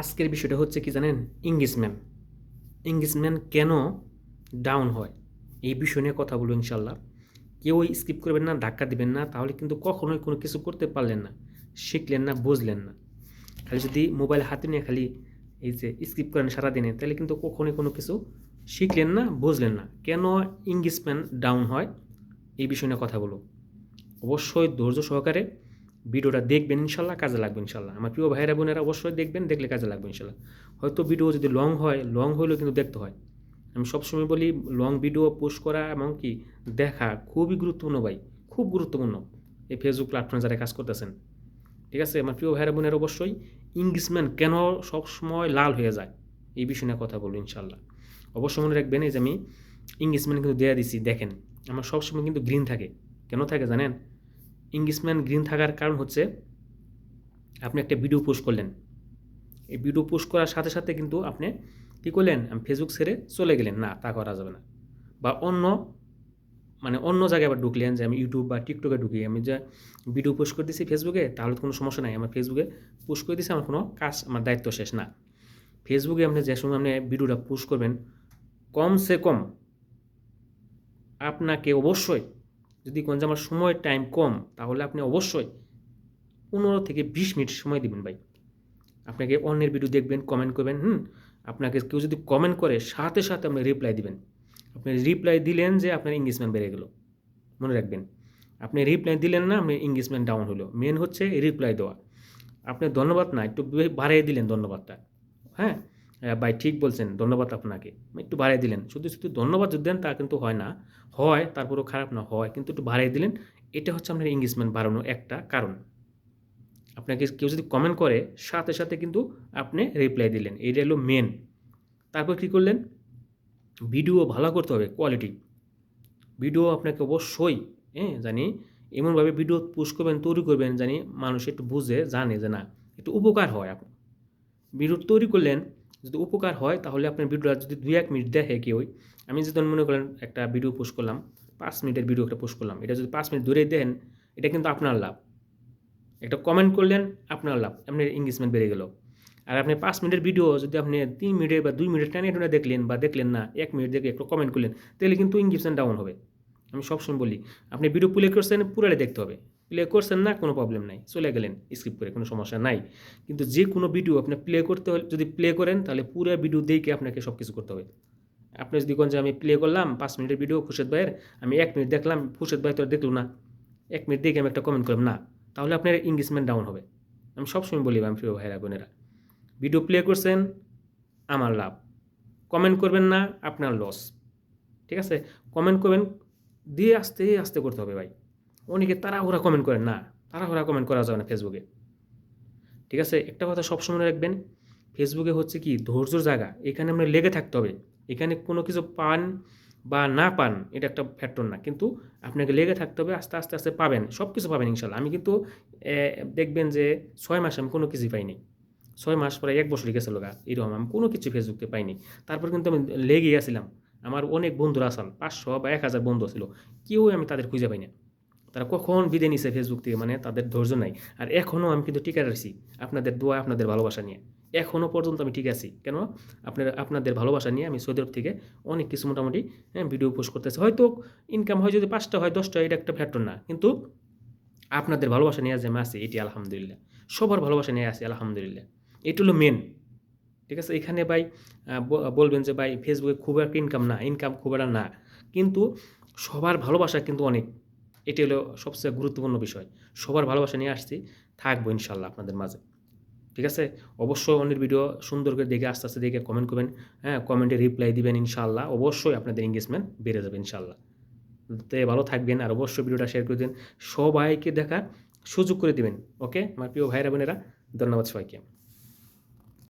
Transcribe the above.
আজকের বিষয়টা হচ্ছে কি জানেন? ইংলিশম্যান ইংলিশম্যান কেন ডাউন হয়? এই বিষয় নিয়ে কথা বলব ইনশাল্লাহ কেউ স্কিপ করবেন না, ধাক্কা দিবেন না, তাহলে কিন্তু কখনোই কোনো কিছু করতে পারলেন না, শিখলেন না, বুঝলেন না। খালি যদি মোবাইল হাতে নিয়ে খালি এই যে স্কিপ করেন সারাদিনে, তাহলে কিন্তু কখনোই কোনো কিছু শিখলেন না, বুঝলেন না। কেন ইংলিশম্যান ডাউন হয়? এই বিষয় নিয়ে কথা বলব। অবশ্যই ধৈর্য সহকারে ভিডিওটা দেখবেন, ইনশাল্লাহ কাজে লাগবে, ইনশাল্লাহ। আমার প্রিয় ভাইরা বোনেরা অবশ্যই দেখবেন, দেখলে কাজে লাগবে, ইনশাল্লাহ। হয়তো ভিডিও যদি লং হয় লং হলেও কিন্তু দেখতে হয়। আমি সবসময় বলি লং ভিডিও পোস্ট করা এবং কি, দেখা খুবই গুরুত্বপূর্ণ ভাই, খুব গুরুত্বপূর্ণ। এই ফেসবুক প্ল্যাটফর্মে যারা কাজ করতেছেন। ঠিক আছে? আমার প্রিয় ভাইরা বোনেরা অবশ্যই ইংলিশম্যান কেন সবসময় লাল হয়ে যায়? এই বিষয় নিয়ে কথা বলব, ইনশাল্লাহ। অবশ্যই মনে রাখবেন, এই যে আমি ইংলিশম্যান কিন্তু দেয়া দিছি, দেখেন। আমার সবসময় কিন্তু গ্রিন থাকে। কেন থাকে জানেন? ইংলিশম্যান গ্রিন থাকার কারণ হচ্ছে আপনি একটা ভিডিও পোস্ট করলেন। এই ভিডিও পোস্ট করার সাথে সাথে কিন্তু আপনি কী করলেন? আমি ফেসবুক ছেড়ে চলে গেলেন। না, তা করা যাবে না। বা অন্য মানে অন্য জায়গায় আবার ঢুকলেন যে আমি ইউটিউব বা টিকটকে ঢুকি। আমি যে ভিডিও পোস্ট করে দিচ্ছি ফেসবুকে তাহলে কোনো সমস্যা নাই। আমার ফেসবুকে পোস্ট করে দিছি, আমার কোনো কাজ, আমার দায়িত্ব শেষ না। ফেসবুকে আপনি যে সময় আপনি ভিডিওটা পোস্ট করবেন, কমসে কম আপনাকে অবশ্যই যদি কোন যে আমার সময় টাইম কম তাহলে আপনি অবশ্যই পনেরো থেকে বিশ মিনিট সময় দিবেন ভাই। আপনাকে অন্যের ভিডিও দেখবেন কমেন্ট করবেন হুম? আপনাকে কেউ যদি কমেন্ট করে সাথে সাথে আপনি রিপ্লাই দিবেন। আপনি রিপ্লাই দিলেন যে আপনার ইংলিশম্যান বেড়ে গেল। মনে রাখবেন। আপনি রিপ্লাই দিলেন না আপনি ইংলিশম্যান ডাউন হলো। মেন হচ্ছে রিপ্লাই দেওয়া। আপনি ধন্যবাদ না একটু বাড়িয়ে দিলেন ধন্যবাদটা। হ্যাঁ, ভাই ঠিক বলছেন, ধন্যবাদ আপনাকে। একটু বাড়িয়ে দিলেন। শুধু শুধু ধন্যবাদ যদি দেন তা কিন্তু হয় না। হয়, তারপরেও খারাপ না, হয়, কিন্তু একটু বাড়িয়ে দিলেন। এটা হচ্ছে আপনার ইংলিশম্যান বাড়ানোর একটা কারণ। আপনাকে কেউ যদি কমেন্ট করে, সাথে সাথে কিন্তু আপনি রিপ্লাই দিলেন। এইটা হলো মেন তারপর কী করলেন? ভিডিও ভালো করতে হবে কোয়ালিটি ভিডিও আপনাকে অবশ্যই হ্যাঁ জানি এমনভাবে ভিডিও পোস্ট করবেন, তৈরি করবেন জানি মানুষ একটু বুঝে, জানে যে না, একটু উপকার হয়। আপনার ভিডিও তৈরি করলেন যদি উপকার হয়, তাহলে আপনার ভিডিওটা যদি দুই এক মিনিট দেখে কেউ, আমি যদি মনে করেন একটা ভিডিও পোস্ট করলাম, পাঁচ মিনিটের ভিডিও একটা পোস্ট করলাম, এটা যদি পাঁচ মিনিট ধরে দেন এটা কিন্তু আপনার লাভ। একটা কমেন্ট করলেন, আপনার লাভ, আপনার ইংলিশমেন্ট বেড়ে গেল। আর আপনি পাঁচ মিনিটের ভিডিও যদি আপনি তিন মিনিটে বা দুই মিনিট টানে টুনে দেখলেন বা দেখলেন না, এক মিনিট দেখে একটু কমেন্ট করলেন, তাহলে কিন্তু ইংলিশমেন্ট ডাউন হবে। আমি সবসময় বলি, আপনি ভিডিও প্লে করছেন পুরালে দেখতে হবে। প্লে করছেন না, কোনো প্রবলেম নাই। চলে গেলেন স্কিপ করে, কোনো সমস্যা নাই। কিন্তু যে কোনো ভিডিও আপনি প্লে করতে হলে, যদি প্লে করেন, তাহলে পুরো ভিডিও দেখে আপনাকে সব কিছু করতে হবে। আপনি যদি কোন যে আমি প্লে করলাম, পাঁচ মিনিটের ভিডিও খুরশেদ ভাইয়ের, আমি এক মিনিট দেখলাম, খুরশেদ ভাই তো দেখল না। এক মিনিট দেখে আমি একটা কমেন্ট করলাম, না, তাহলে আপনার ইংলিশমেন্ট ডাউন হবে। আমি সবসময় বলি আমি প্রিয় ভাইরা বোনেরা ভিডিও প্লে করছেন, আমার লাভ। কমেন্ট করবেন না, আপনার লস ঠিক আছে? কমেন্ট করবেন, দিয়ে আস্তে আস্তে করতে হবে ভাই। অনেকে তাড়াহুড়া কমেন্ট করেন, না, তাড়াহুড়া কমেন্ট করা যাবে না ফেসবুকে ঠিক আছে? একটা কথা সবসময় রাখবেন ফেসবুকে হচ্ছে কি, ধৈর্যর জায়গা, এখানে আমরা লেগে থাকতে হবে। এখানে কোনো কিছু পান বা না পান, এটা একটা ফ্যাক্টর না। কিন্তু আপনাকে লেগে থাকতে হবে, আস্তে আস্তে আস্তে পাবেন সব কিছু পাবেন ইনশাল্লাহ। আমি কিন্তু দেখবেন যে ছয় মাসে আমি কোনো কিছুই পাইনি। ছয় মাস পরে এক বছর গেছিল গা এরকম আমি কোনো কিছু ফেসবুকে পাইনি। তারপর কিন্তু আমি লেগে গেছিলাম আমার অনেক বন্ধুরা আসাল, পাঁচশো বা এক হাজার বন্ধু ছিল। কেউ আমি তাদের খুঁজে পাই না তারা কখন বিদে নিছে ফেসবুক থেকে? মানে তাদের ধৈর্য নাই। আর এখনও আমি কিন্তু টিকে রয়েছি আপনাদের দোয়া আপনাদের ভালোবাসা নিয়ে। এখনও পর্যন্ত আমি ঠিক আছি। কেন? আপনার আপনাদের ভালোবাসা নিয়ে আমি সৌদি আরব থেকে অনেক কিছু মোটামুটি হ্যাঁ, ভিডিও পোস্ট করতেছি। হয়তো ইনকাম হয় যদি পাঁচটা হয় দশটা এটা একটা ফ্যাক্টর না। কিন্তু আপনাদের ভালোবাসা নিয়ে যে আমি আছি এটি আলহামদুলিল্লাহ। সবার ভালোবাসা নিয়ে আছি আলহামদুলিল্লাহ। এটি হলো মেন ঠিক আছে? এখানে ভাই বলবেন যে ভাই ফেসবুকে খুব একটা ইনকাম না। ইনকাম খুব একটা না। কিন্তু সবার ভালোবাসা কিন্তু অনেক। এটি হলো সবচেয়ে গুরুত্বপূর্ণ বিষয়। সবার ভালোবাসা নিয়ে আসছি, থাকব ইনশাল্লাহ আপনাদের মাঝে। ঠিক আছে? অবশ্যই অন্যের ভিডিও সুন্দর করে দেখে আস্তে আস্তে দেখে কমেন্ট করবেন। হ্যাঁ কমেন্টে রিপ্লাই দিবেন ইনশাল্লাহ। অবশ্যই আপনাদের এঙ্গেজমেন্ট বেড়ে যাবে ইনশাল্লাহ। তো ভালো থাকবেন আর অবশ্যই ভিডিওটা শেয়ার করে দিন সবাইকে দেখার সুযোগ করে দিবেন। ওকে আমার প্রিয় ভাইরা বোনেরা, ধন্যবাদ সবাইকে।